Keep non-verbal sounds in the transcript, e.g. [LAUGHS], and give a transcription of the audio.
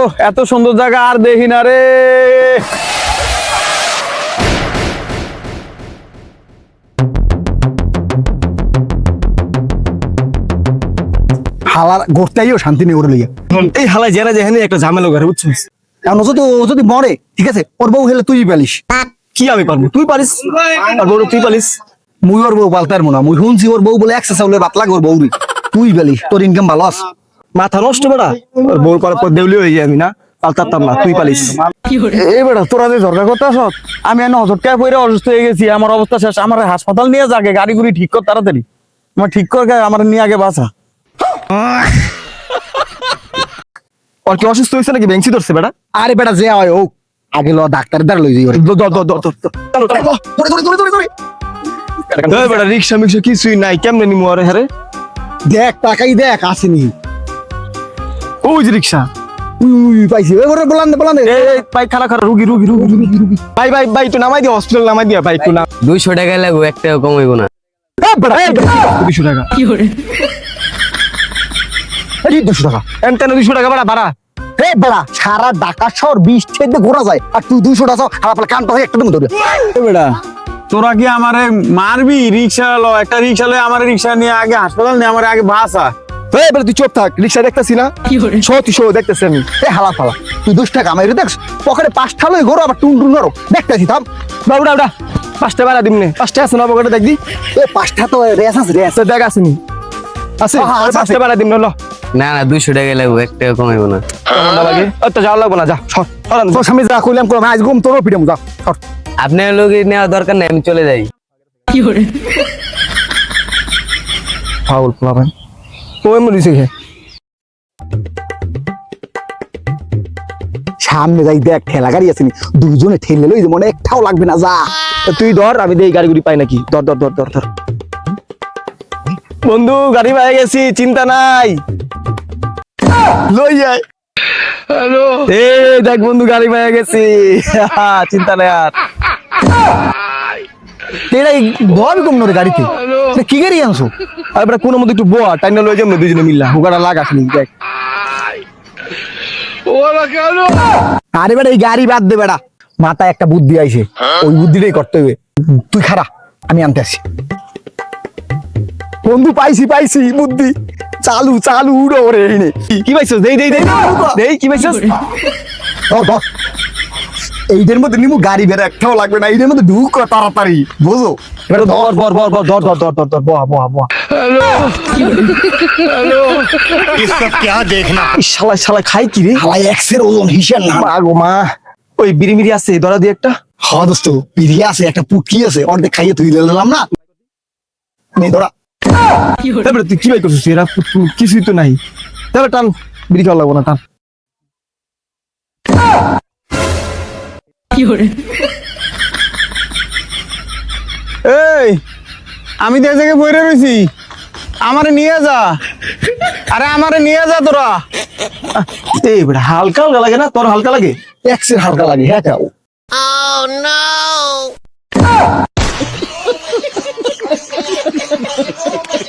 ও এত সুন্দর জায়গা আর দেখি না রে। হালার ঘুরতেইও শান্তি নেই ওর লইয়া। এই হালাই জেরা যেখানে একটা ঝামেলা করে বুঝছিস এখন যদি ও যদি মরে ঠিক আছে? ওর বউ হলে তুই পালিস। কি আমি পারব তুই পারিস আর তুই পারিস মুই ওর বউ পালতে পারব না। মুই শুনছি ওর বউ বলে একশো চাউলে বাতলা ওর বউ তুই পালিস তোর ইনকাম ভালো আছে। মাথা নষ্ট বেড়া। বউর করার পর দেউলি হয়ে যাই আমি না? পাল্টাতাম না তুই পালিস। এই বেটা তোরা যে ঝরকা করতেছ আমি এনে হজটকায় পড়ে অসুস্থ হয়ে গেছি আমার অবস্থা শেষ আমার হাসপাতাল নিয়ে যাকে গাড়ি গুড়ি ঠিক কর তাড়াতাড়ি। আমার ঠিক কর আমার নিয়ে আগে আর কি অসুস্থ হয়েছে নাকি? বেঞ্চি ধরছে বেড়া? আরে বেটা যে হয় ও আগে ল ডাক্তার দ্বার লই যাই রিক্সা মিক্সা কিছুই নাই কেমনে নিমু আরে হ্যাঁ দেখ টাকাই দেখ আসেনি। ওই যে রিক্সা? পাইছি। ওই করে বলান বলান দে। এই এই, ভাই খারা খারা রুগী রুগী রুগী রুগী রুগী। ভাই ভাই ভাই একটু নামাই দিয়া হসপিটাল নামাই দিয়া ভাই একটু না। দুইশো টাকা লাগবে কমাইবো না। দুশো এন তেন দুশো এ বেড়া সারা ঢাকা শহর বিশ ঠেতে ঘোরা যায়। আর তুই দুশো টাকা আর আপনার কান পাশে একটা এই তোরা কি আমারে মারবি? রিক্সা লো একটা রিক্সা লয়ে আমার রিক্সা নিয়ে আগে হাসপাতাল নিয়ে আমার আগে বাসা এই বেড়া তুই চুপ থাক রিক্সা দেখতেছি না? শো তুই শো দেখতেছি আমি। এ হালা ফালা তুই দশ টাকা আমায় দেখ পকেটে পাঁচটা লই ঘোরো আবার টুন টুন করো দেখতেছি থাম। বাবুটা ওটা পাঁচটা দিমনে। পাঁচটা আছে না পকেটে দেখবি? এ পাঁচটা তো রেস আছে রেস। দেখ আসেনি। আছে? আর আছে, পাঁচটা ভাড়া দিমনে ল। না না দুইশো টাকা লাগবে এক টাকা কমাইবো না। কেমনটা লাগে? তো যাওয়া লাগবে না যা সর তোর স্বামী যা কইলাম করলাম আজ ঘুম তোরও পিটাম যা সর। আপনার লোক নেওয়া দরকার নেই আমি চলে যাই। ফাউল প্লাবেন ও সামনে যাই দেখ ঠেলা গাড়ি আসেনি দুজনে ঠেলে লই মনে একটাও লাগবে না যা। তুই ধর আমি দেই গাড়ি গুড়ি পাই নাকি। ধর ধর ধর ধর ধর। বন্ধু গাড়ি পেয়ে গেছি চিন্তা নাই। লই যাই হ্যালো। এ দেখ বন্ধু গাড়ি পেয়ে গেছি। [LAUGHS] চিন্তা নাই আর। তেরা বল কম নরে গাড়িতে? এটা কি গাড়ি আনছো? আর বেটা কোনো মতো একটু বোয়া টাইনা লই যাব দুজনে মিল্লা হুগাটা লাগাস নি দেখ। আরে বেটা এই গাড়ি বাদ দে বেটা। মাথায় একটা বুদ্ধি আইছে। ওই বুদ্ধিটাই করতে হবে। তুই খারা আমি আনতে আসি বন্ধু পাইছি পাইছি বুদ্ধি। চালু চালু উড়ো এই কি পাইছস? দেই দেই দেই। দেই কি পাইছস? ধর, ধর। এইটার মধ্যে নিমু গাড়ি বেড়া একটাও লাগবে না এইটার মধ্যে ঢুক তাড়াতাড়ি বুঝো এবার ধর ধর ধর ধর ধর ধর ধর ধর ধর বহা বহা বহা ये सब क्या देखना এই শালা শালা খাই কি রে হালাই এক্সের ওজন হিসেব না মা গো মা ওই বিড়ি মিড়ি আছে ধরা দিয়ে একটা হ্যাঁ দোস্ত পিরিয়া আছে একটা পুটকি আছে অর্ধেক খাইয়ে তুই দিলাম না নে ধরা তারপরে তুই কি ভাই করছিস এরা তু- তু- কিছুই তো নাই তাহলে টান বিড়ি খাওয়া লাগবো না টান এই আমি তো থেকে বইরে রইছি আমারে নিয়ে যা। আরে আমারে নিয়ে যা তোরা। এই বেটা হালকা হালকা লাগে না? তোর হালকা লাগে? এক্সের হালকা লাগে হ্যাঁ যাও [LAUGHS]